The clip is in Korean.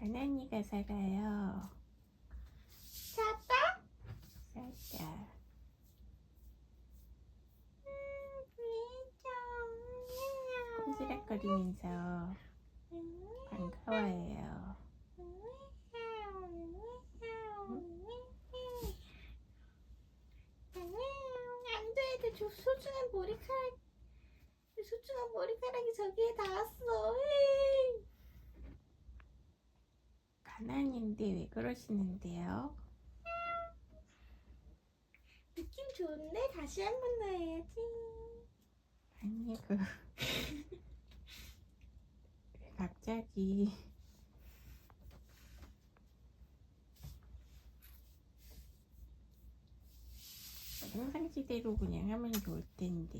가난이가 살아요. 잤다? 살짝. 꼼지락거리면서 반가워해요. 안돼 내 조- 소중한 머리카락 내 소중한 머리카락이 저기에 닿았어 에이. 가난인데 왜 그러시는데요? 느낌 좋은데? 다시 한 번 더 해야지. 아니 그왜 갑자기 평상시대로 그냥 하면 좋을 텐데